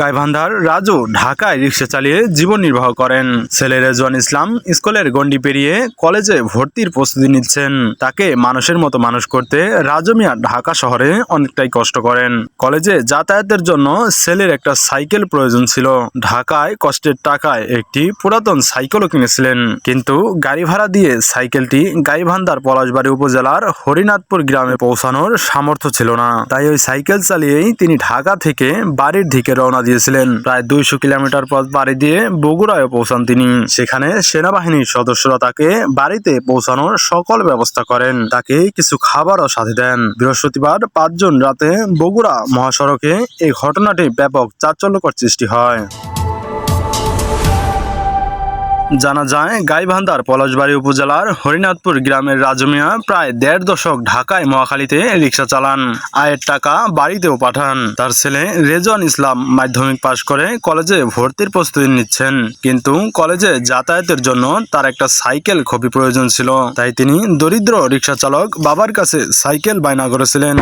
গাইবান্ধার রাজু ঢাকায় রিক্সা চালিয়ে জীবন নির্বাহ করেন। ছেলে রেজওয়ান ইসলাম স্কুলের গণ্ডি পেরিয়ে কলেজে ভর্তির প্রস্তুতি নিচ্ছেন। তাকে মানুষের মতো মানুষ করতে রাজু মিয়া ঢাকা শহরে অনেকটাই কষ্ট করেন। কলেজে যাতায়াতের জন্য ছেলের একটা সাইকেল প্রয়োজন ছিল। ঢাকায় কষ্টের টাকায় একটি পুরাতন সাইকেলও কিনেছিলেন। কিন্তু গাড়ি ভাড়া দিয়ে সাইকেলটি গাইবান্ধার পলাশবাড়ি উপজেলার হরিনাথপুর গ্রামে পৌঁছানোর সামর্থ্য ছিল না। তাই ওই সাইকেল চালিয়েই তিনি ঢাকা থেকে বাড়ির দিকে রওনা দিয়েছিলেন প্রায় দুইশো কিলোমিটার পথ বাড়ি দিয়ে বগুড়ায় পৌঁছান তিনি। সেখানে সেনাবাহিনীর সদস্যরা তাকে বাড়িতে পৌঁছানোর সকল ব্যবস্থা করেন। তাকে কিছু খাবারও সাথে দেন। বৃহস্পতিবার পাঁচজন রাতে বগুড়া মহাসড়কে এই ঘটনাটি ব্যাপক চাঞ্চল্যকর সৃষ্টি হয়। জানা যায়, গাইবান্ধার পলাশবাড়ি উপজেলার হরিনাথপুর গ্রামের রাজমিয়া প্রায় দেড় দশক ঢাকায় মহাখালীতে রিক্সা চালান। আয়ের টাকা বাড়িতেও পাঠান। তার ছেলে রেজওয়ান ইসলাম মাধ্যমিক পাশ করে কলেজে ভর্তির প্রস্তুতি নিচ্ছেন। কিন্তু কলেজে যাতায়াতের জন্য তার একটা সাইকেল খুবই প্রয়োজন ছিল। তাই তিনি দরিদ্র রিক্সা চালক বাবার কাছে সাইকেল বায়না করেছিলেন।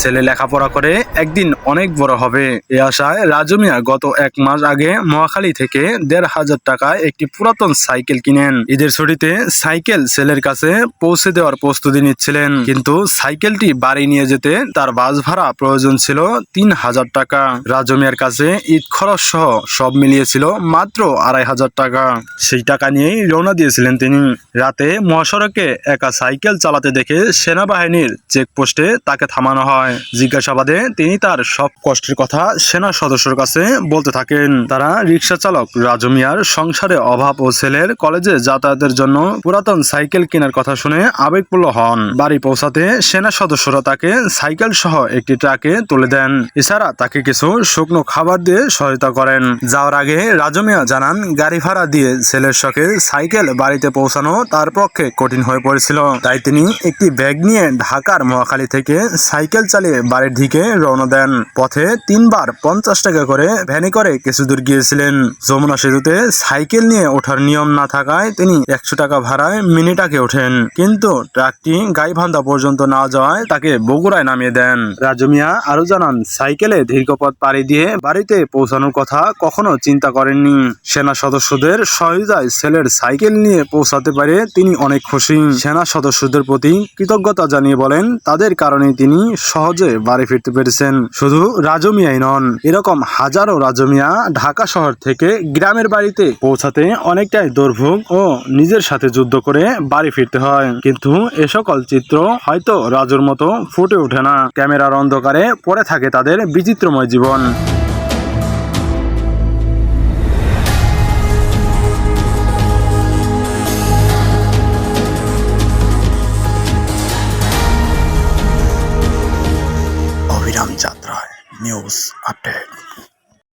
ছেলে লেখাপড়া করে একদিন অনেক বড় হবে। এ আশায় রাজু মিয়া গত এক মাস আগে মহাখালী থেকে দেড় হাজার টাকায় একটি পুরাতন সাইকেল কিনেন। ঈদের ছুটিতে সাইকেল ছেলের কাছে পৌঁছে দেওয়ার প্রস্তুতি নিচ্ছিলেন। কিন্তু সাইকেলটি বাড়ি নিয়ে যেতে তার বাস ভাড়া প্রয়োজন ছিল তিন হাজার টাকা। রাজু মিয়ার কাছে ঈদ খরচ সহ সব মিলিয়েছিল মাত্র আড়াই হাজার টাকা। সেই টাকা নিয়েই রওনা দিয়েছিলেন তিনি। রাতে মহাসড়কে একা সাইকেল চালাতে দেখে সেনাবাহিনীর চেকপোস্টে তাকে থামানো হয়। জিজ্ঞাসাবাদে তিনি তার সব কষ্টের কথা সেনা সদস্যর কাছে বলতে থাকেন। তারা রিক্সা চালক রাজু মিয়ার সংসারে অভাব ও ছেলের কলেজে যাতায়াতের জন্য পুরাতন সাইকেল কেনার কথা শুনে আবেগপূর্ণ হন। বাড়ি পৌঁছাতে সেনা সদস্যরা তাকে সাইকেল সহ একটি ট্রাকে তুলে দেন। এছাড়া তাকে কিছু শুকনো খাবার দিয়ে সহায়তা করেন। যাওয়ার আগে রাজু মিয়া জানান, গাড়ি ভাড়া দিয়ে ছেলের শখে সাইকেল বাড়িতে পৌঁছানো তার পক্ষে কঠিন হয়ে পড়েছিল। তাই তিনি একটি ব্যাগ নিয়ে ঢাকার মহাখালী থেকে সাইকেল চালিয়ে বাড়ির দিকে রওনা দেন। পথে তিনবার পঞ্চাশ টাকা করে ভ্যানে করে কিছু দূর গিয়েছিলেন। যমুনা সেতুতে সাইকেল নিয়ে ওঠার নিয়ম না থাকায় তিনি একশো টাকা ভাড়ায় মিনিটাকে ওঠেন। কিন্তু ট্রাকটি গাইবান্ধা পর্যন্ত না যাওয়ায় তাকে বগুড়ায় নামিয়ে দেন। রাজু মিয়া আরও জানান, সাইকেলে দীর্ঘপথ পাড়ি দিয়ে বাড়িতে পৌঁছানোর কথা কখনো চিন্তা করেননি। সেনা সদস্যদের সহায়তায় ছেলের সাইকেল নিয়ে পৌঁছাতে পারে তিনি অনেক খুশি। সেনা সদস্যদের প্রতি কৃতজ্ঞতা জানিয়ে বলেন, তাদের কারণে তিনি সহজে বাড়ি ফিরতে পেরেছেন শুধু রাজমিয়াই নন। এরকম হাজারো রাজমিয়া ঢাকা শহর থেকে গ্রামের বাড়িতে পৌঁছাতে অনেকটাই দুর্ভোগ ও নিজের সাথে যুদ্ধ করে বাড়ি ফিরতে হয়। কিন্তু এ সকল চিত্র হয়তো রাজুর মতো ফুটে ওঠে না। ক্যামেরার অন্ধকারে পড়ে থাকে তাদের বিচিত্রময় জীবন। विराम यात्रा न्यूज़ अपडेट।